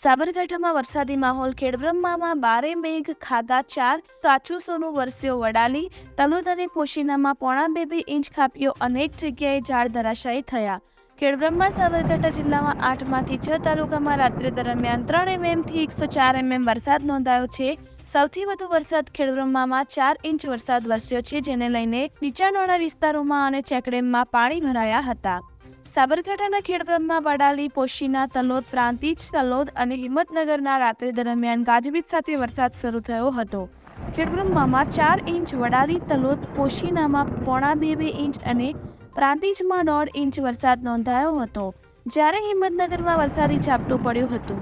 સાબરકાંઠામાં વરસાદી માહોલ ખેડબ્રહ્મામાં બારે મેઘ ખાધા ચાર કાચું સોનું વરસ્યો વડાલી, તલોદ અને પોશીનામાં પોણા બે બે ઇંચ ખાપ્યો અનેક જગ્યાએ ઝાડ ધરાશાયી થયા. ખેડબ્રહ્મા સાબરકાંઠા જિલ્લામાં આઠમાંથી છ તાલુકામાં રાત્રે દરમિયાન ત્રણ એમએમથી એકસો ચાર એમએમ વરસાદ નોંધાયો છે. સૌથી વધુ વરસાદ ખેડબ્રહ્મામાં ચાર ઇંચ વરસાદ વરસ્યો છે, જેને લઈને નીચાણવાળા વિસ્તારોમાં અને ચેકડેમમાં પાણી ભરાયા હતા. સાબરકાંઠાના ખેડબ્રહ્મા વડાલી, પોશીના, તલોદ પ્રાંતિજ, તલોદ અને હિંમતનગરના રાત્રે દરમિયાન ગાજવીજ સાથે વરસાદ શરૂ થયો હતો. ખેડબ્રહ્મામાં ચાર ઇંચ વડાલી, તલોદ, પોશીનામાં પોણા બે બે ઇંચ અને પ્રાંતિજમાં દોઢ ઇંચ વરસાદ નોંધાયો હતો, જ્યારે હિંમતનગરમાં વરસાદી ઝાપટું પડ્યું હતું.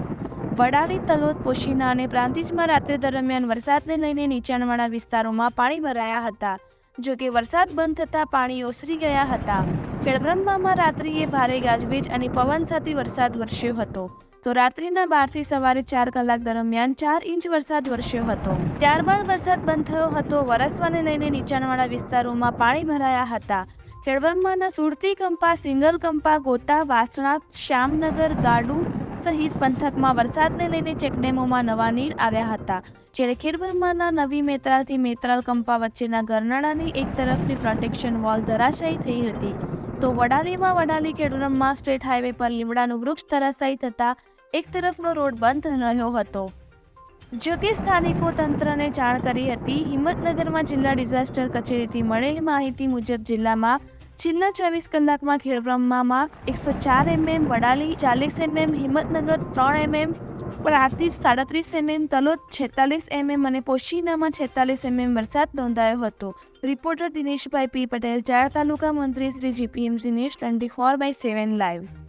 વડાલી, તલોદ, પોશીના અને પ્રાંતિજમાં રાત્રે દરમિયાન વરસાદને લઈને નીચાણવાળા વિસ્તારોમાં પાણી ભરાયા હતા જો કે વરસાદ બંધ થતાં પાણી ઓસરી ગયા હતા. ખેડબ્રહ્મામાં રાત્રિએ ભારે ગાજવીજ અને પવન સાથે વરસાદ વરસ્યો હતો. તો રાત્રિના બારથી સવારે ચાર કલાક દરમિયાન ચાર ઇંચ વરસાદ વરસ્યો હતો. ત્યારબાદ વરસાદ બંધ થયો હતો. વરસવાને લઈને નીચાણવાળા વિસ્તારોમાં પાણી ભરાયા હતા. ખેડબ્રહ્માના સુરતી કંપા, સિંગલ કંપા, ગોતા, વાસણા, શ્યામનગર, ગાડુ સહિત પંથકમાં વરસાદને લઈને ચેકડેમોમાં નવા નીર આવ્યા હતા, જ્યારે ખેડબ્રહ્માના નવી મેત્રાલથી મેત્રાલ કંપા વચ્ચેના ગરનાળાની એક તરફની પ્રોટેક્શન વોલ ધરાશાયી થઈ હતી. તો વડાલીમાં વડાલી ખેડબ્રહ્મા સ્ટેટ હાઈવે પર લીમડાનું વૃક્ષ ધરાશાયી થતાં એક તરફનો રોડ બંધ રહ્યો હતો. જો કે સ્થાનિકો તંત્રને જાણ કરી હતી, હિંમતનગરમાં જિલ્લા ડિઝાસ્ટર કચેરીથી મળેલી માહિતી મુજબ જિલ્લામાં છેલ્લા ચોવીસ કલાકમાં ખેડબ્રહ્મામાં એકસો ચાર એમએમ, વડાલી ચાલીસ એમએમ, હિંમતનગર ત્રણ એમએમ, પ્રાંતિજ સાડત્રીસ એમએમ, તલોદ છેતાલીસ એમએમ અને પોશીનામાં છેતાલીસ એમએમ વરસાદ નોંધાયો હતો. રિપોર્ટર દિનેશભાઈ પી પટેલ ચાર તાલુકા મંત્રી Shri GPM Dinesh, twenty four by seven live.